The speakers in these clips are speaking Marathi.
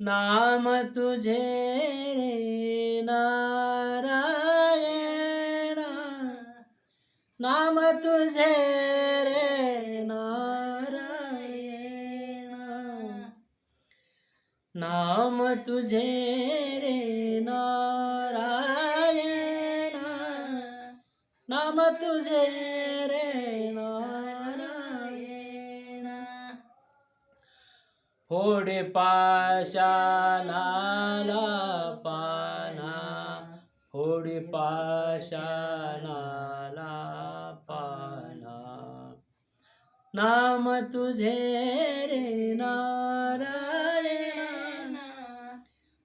नाम तुझे रे नारायण। नाम तुझे रे नारायण। नाम तुझे रे नारायण। नाम तुझे रे फोडे पाशानाला पाना. फोडे पाशानाला पाना. नाम तुझे रे नारायण.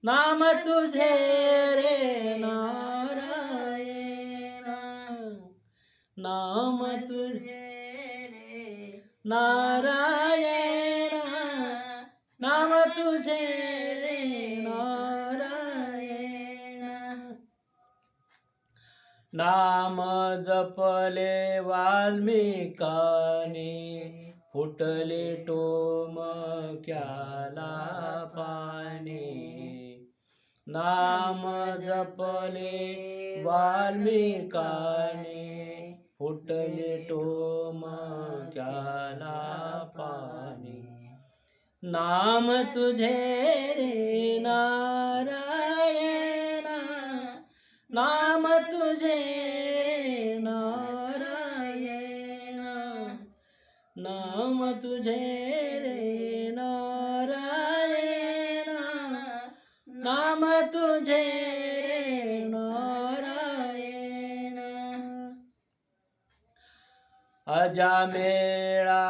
नाम तुझे रे नारायण. नाम तुझे रे नारायण. तुझे रे नारायण. नाम जपले वाल्मिकाने फुटले टोम क्याला पाणी नाम जपले वाल्मिकाने फुटले टोम क्याला नाम तुझे रे नारायण नाम तुझे रे नारायण नाम तुझे रे नारायण नाम तुझे अजामेळा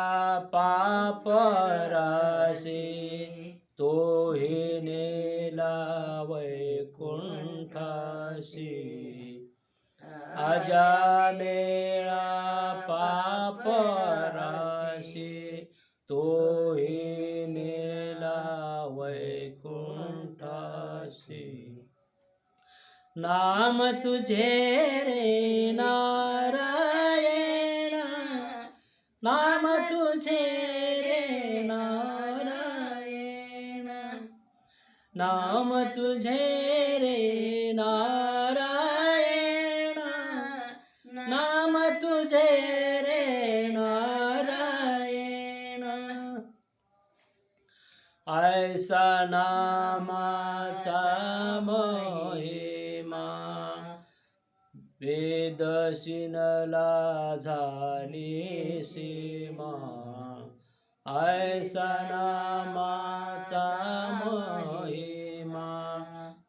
पाप राशी तो हि नेला वैकुंठाशी. अजामेळा पाप राशी तो हि नेला वैकुंठाशी. नाम तुझे रे नारा नाम तुझे रे नारायण। नाम तुझे रे नारायण। नाम तुझे रे नारायण। ऐसा नामाचा महिमा वेदशिनला झाली सीमा ऐसा नामाचा महिमा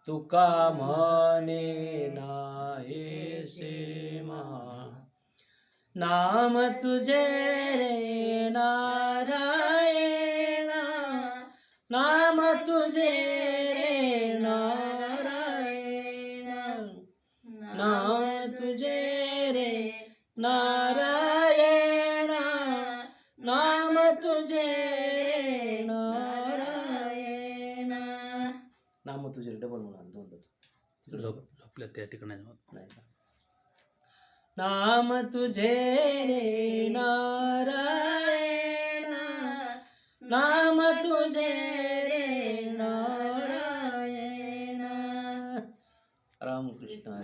तुका म्हणे नाही सीमा नाम तुझे रे नारायण नाम तुझे नारायण नाम तुझे नारायण नाम तुझे डबल म्हणा दोन दोन झोपल्या त्या ठिकाणी नाम तुझे रे नारायण नाम तुझे रे नारायण रामकृष्ण